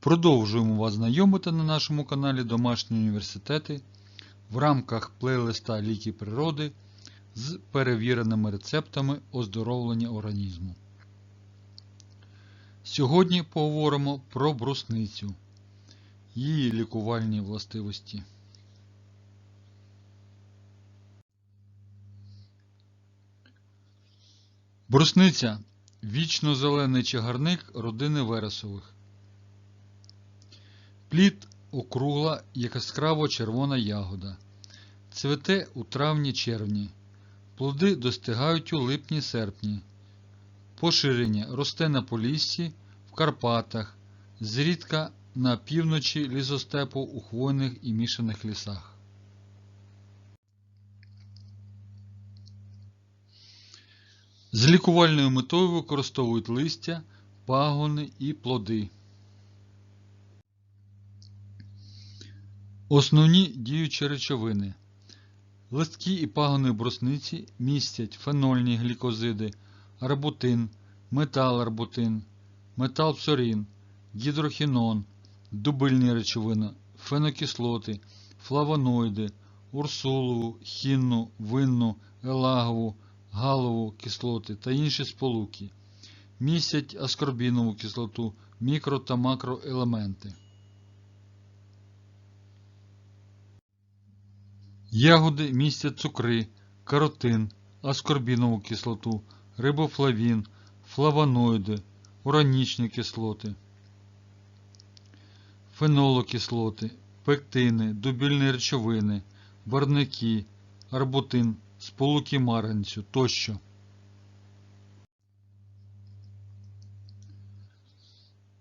Продовжуємо вас знайомити на нашому каналі Домашні університети в рамках плейлиста Ліки природи з перевіреними рецептами оздоровлення організму. Сьогодні поговоримо про брусницю, її лікувальні властивості. Брусниця вічно зелений чагарник родини вересових. Плід округла яскраво червона ягода. Цвете у травні-червні. Плоди достигають у липні-серпні. Поширення росте на Поліссі, в Карпатах, зрідка на півночі лісостепу у хвойних і мішаних лісах. З лікувальною метою використовують листя, пагони і плоди. Основні діючі речовини. Листки і пагони брусниці містять фенольні глікозиди, арбутин, металарбутин, металпсорін, гідрохінон, дубильні речовини, фенокислоти, флавоноїди, урсулову, хінну, винну, елагову, галову кислоти та інші сполуки. Містять аскорбінову кислоту, мікро та макроелементи. Ягоди містять цукри, каротин, аскорбінову кислоту, рибофлавін, флавоноїди, уранічні кислоти, фенолокислоти, пектини, дубільні речовини, барвники, арбутин, сполуки марганцю тощо.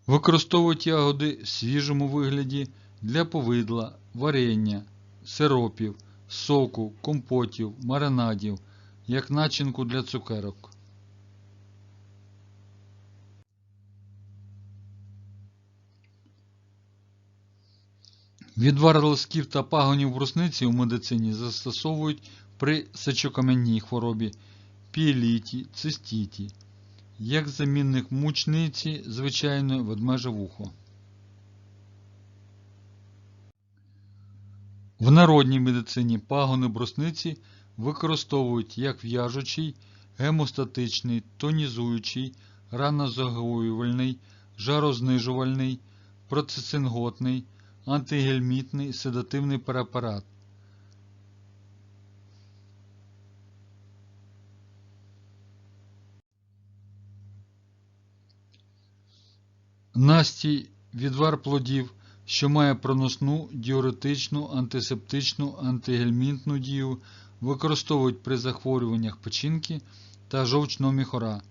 Використовують ягоди в свіжому вигляді для повидла, варення, сиропів, соку, компотів, маринадів, як начинку для цукерок. Відвар лисків та пагонів брусниці у медицині застосовують при сечокам'янній хворобі, піеліті, цистіті, як замінник мучниці звичайної ведмеже вухо. В народній медицині пагони брусниці використовують як в'яжучий, гемостатичний, тонізуючий, ранозагоювальний, жарознижувальний, процесинготний, антигельмітний, седативний препарат. Настій відвар плодів, що має проносну, діуретичну, антисептичну, антигельмінтну дію, використовують при захворюваннях печінки та жовчного міхора,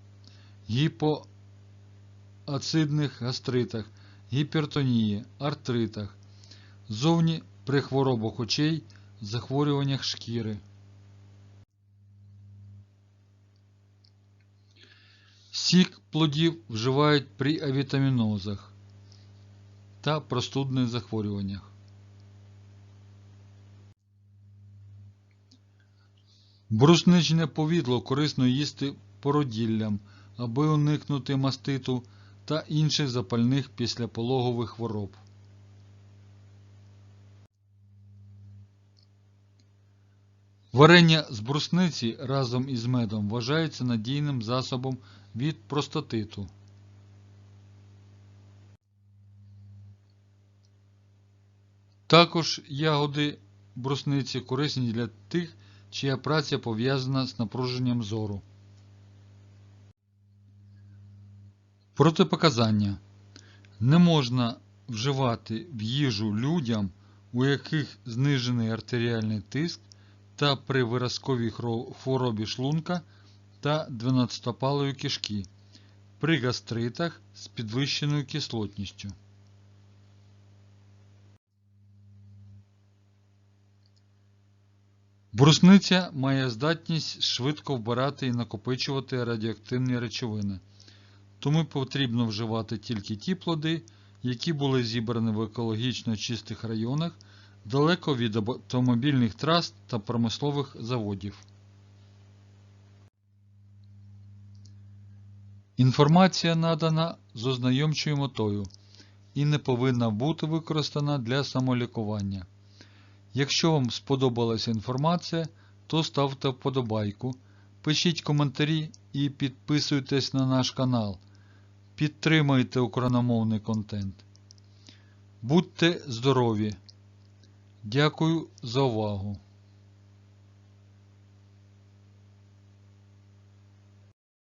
гіпоацидних гастритах, гіпертонії, артритах, зовні при хворобах очей, захворюваннях шкіри. Сік плодів вживають при авітамінозах та простудних захворюваннях. Брусничне повідло корисно їсти породіллям, аби уникнути маститу та інших запальних післяпологових хвороб. Варення з брусниці разом із медом вважається надійним засобом від простатиту. Також ягоди брусниці корисні для тих, чия праця пов'язана з напруженням зору. Протипоказання. Не можна вживати в їжу людям, у яких знижений артеріальний тиск та при виразковій хворобі шлунка та дванадцятипалої кишки, при гастритах з підвищеною кислотністю. Брусниця має здатність швидко вбирати і накопичувати радіоактивні речовини, тому потрібно вживати тільки ті плоди, які були зібрані в екологічно чистих районах далеко від автомобільних трас та промислових заводів. Інформація надана з ознайомчою метою. і не повинна бути використана для самолікування. Якщо вам сподобалася інформація, то ставте вподобайку, пишіть коментарі і підписуйтесь на наш канал. Підтримуйте україномовний контент. Будьте здорові! Дякую за увагу!